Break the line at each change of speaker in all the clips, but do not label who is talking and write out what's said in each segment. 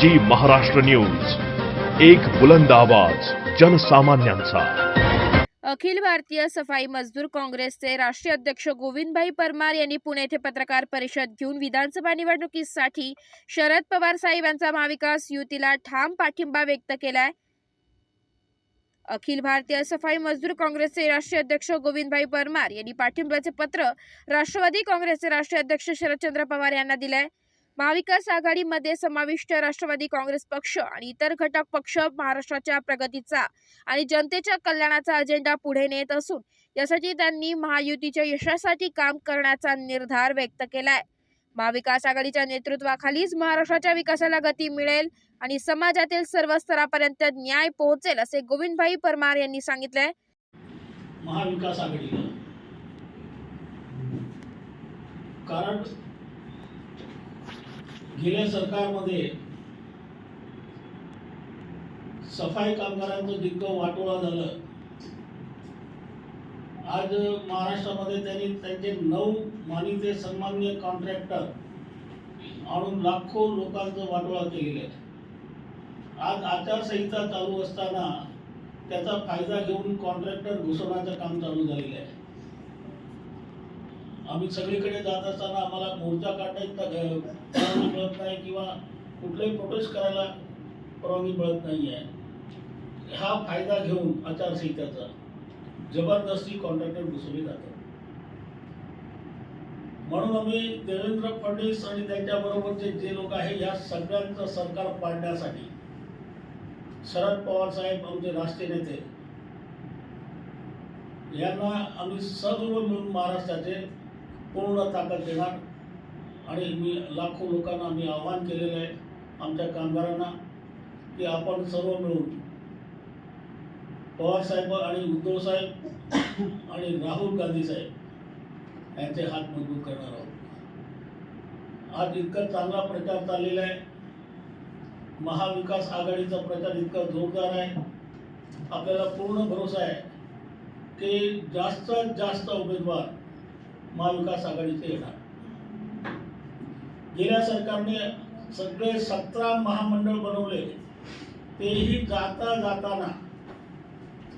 जी Maharashtra news. एक बुलंद आवाज जनसामान्यांचा.
अखिल भारतीय सफाई मजदूर काँग्रेसचे राष्ट्रीय अध्यक्ष गोविंदभाई परमार यांनी पुणे येथे पत्रकार परिषद घेऊन विधानसभा निवडणुकीसाठी शरद पवार साहेब यांचा महाविकास युतीला ठाम पाठिंबा व्यक्त केलाय. अखिल भारतीय सफाई मजदूर काँग्रेसचे राष्ट्रीय अध्यक्ष गोविंदभाई परमार यांनी पाठिंब्याचे पत्र राष्ट्रवादी काँग्रेसचे राष्ट्रीय अध्यक्ष शरदचंद्र पवार यांना दिलंय. महाविकास आघाडीमध्ये समाविष्ट राष्ट्रवादी काँग्रेस पक्ष आणि इतर घटक पक्ष महाराष्ट्राच्या प्रगतीचा आणि जनतेच्या कल्याणाचा अजेंडा पुढे नेत असून यासाठी त्यांनी महायुतीच्या यशासाठी काम करण्याचा निर्धार व्यक्त केलाय. महाविकास आघाडीच्या नेतृत्वाखालीच महाराष्ट्राच्या विकासाला गती मिळेल आणि समाजातील सर्व स्तरापर्यंत न्याय पोहोचेल असे गोविंदभाई परमार यांनी सांगितलंय.
महाविकास आघाडीला. कारण गेल्या सरकारमध्ये सफाई कामगारांचं दिग्ग वाटोळा झालं आज महाराष्ट्रामध्ये त्यांनी त्यांचे नऊ मानिते सन्मान्य कॉन्ट्रॅक्टर आणून लाखो लोकांचं वाटोळा केलेलं आहे. आज आचारसंहिता चालू असताना त्याचा फायदा घेऊन कॉन्ट्रॅक्टर घुसवण्याचं काम चालू झालेलं आहे. आम्ही सगळीकडे जात असताना आम्हाला मोर्चा काढण्याची मिळत नाही किंवा कुठलंही प्रोटेस्ट करायला परवानगी मिळत नाही आहे हा फायदा घेऊन आचारसंहित्याचा जबरदस्ती कॉन्ट्रॅक्टर घुसवले जातात म्हणून आम्ही देवेंद्र फडणवीस आणि त्यांच्याबरोबरचे जे लोक आहे या सगळ्यांचं सरकार पाडण्यासाठी शरद पवार साहेब आमचे राष्ट्रीय नेते यांना आम्ही सर्व मिळून महाराष्ट्राचे पूर्ण ताकद देणार. आणि मी लाखो लोकांना आम्ही आव्हान केलेलं आहे आमच्या कामगारांना की आपण सर्व मिळून पवार साहेब आणि उद्धव साहेब आणि राहुल गांधी साहेब यांचे हात मजबूत करणार आहोत. आज इतका चांगला प्रचार चाललेला आहे. महाविकास आघाडीचा प्रचार इतका जोरदार आहे. आपल्याला पूर्ण भरोसा आहे की जास्तीत जास्त उमेदवार महाविकास आघाडीचे येणार. गेल्या सरकारने सगळे सतरा महामंडळ बनवले तेही जाता जाताना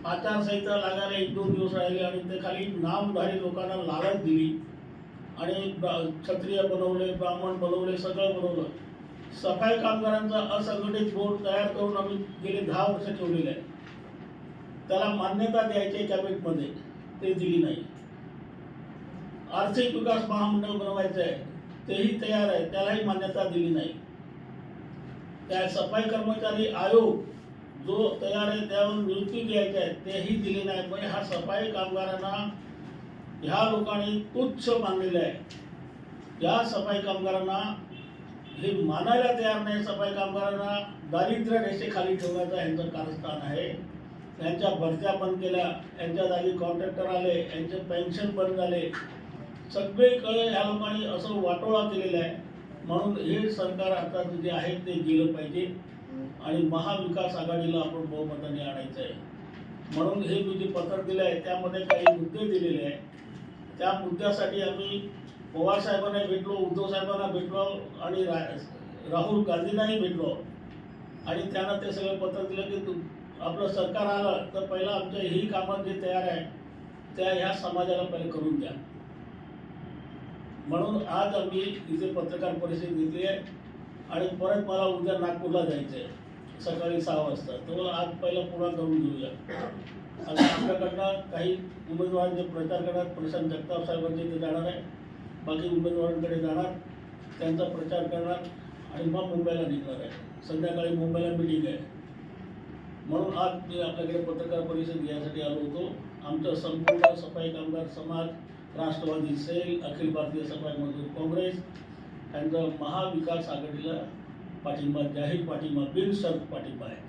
आचारसंहिता लागायला एक दोन दिवस राहिले आणि ते खाली नामधारी लोकांना लालच दिली. आणि क्षत्रिय बनवले ब्राह्मण बनवले सगळं बनवलं. सफाई कामगारांचा असंघटित बोर्ड तयार करून आम्ही गेले दहा वर्ष ठेवलेले आहे त्याला मान्यता द्यायची कॅबिनेटमध्ये ते दिली नाही. आर्थिक विकास महामंडळ बनवायचं आहे तेही तयार आहे त्यालाही मान्यता दिली नाही. त्या सफाई कर्मचारी आयोग जो तयार आहे त्यावर नियुक्ती द्यायची आहे तेही दिले नाही. म्हणजे हा सफाई कामगारांना ह्या लोकांनी तुच्छ मानलेलं आहे. या सफाई कामगारांना हे मानायला तयार नाही. सफाई कामगारांना दारिद्र्य रेषेखाली ठेवण्याचं यांचं कारस्थान आहे. यांच्या भरत्या बंद केल्या यांच्या जागी कॉन्ट्रॅक्टर आले यांचे पेन्शन बंद झाले. सगळीकडे ह्या लोकांनी असं वाटोळा केलेला आहे. म्हणून हे सरकार आता जे आहे ते गेलं पाहिजे. आणि महाविकास आघाडीला आपण बहुमताने आणायचं आहे. म्हणून हे मी जे पत्र दिलं आहे त्यामध्ये काही मुद्दे दिलेले आहे त्या मुद्द्यासाठी आम्ही पवार साहेबांना भेटलो उद्धव साहेबांना भेटलो आणि रा राहुल गांधींनाही भेटलो. आणि त्यांना ते सगळं पत्र दिलं की तू आपलं सरकार आलं तर पहिलं आमच्या ही कामं जे तयार आहे त्या ह्या समाजाला पहिले करून द्या. म्हणून आज आम्ही इथे पत्रकार परिषद घेतली आहे आणि परत मला उद्या नागपूरला जायचं आहे सकाळी सहा वाजता. तर आज पहिला पुन्हा करून घेऊया. आणि आपल्याकडनं काही उमेदवारांचे प्रचार करणार प्रशांत जगताप साहेबांचे इथे जाणार आहे. बाकी उमेदवारांकडे जाणार त्यांचा प्रचार करणार आणि मग मुंबईला निघणार आहे. संध्याकाळी मुंबईला मिटिंग आहे. म्हणून आज मी आपल्याकडे पत्रकार परिषद घ्यायसाठी आलो होतो. आमचा संपूर्ण सफाई कामगार समाज राष्ट्रवादी सेल अखिल भारतीय सफाई मजदूर काँग्रेस यांचा महाविकास आघाडीला पाठिंबा जाहीर पाठिंबा बिनशर्त पाठिंबा आहे.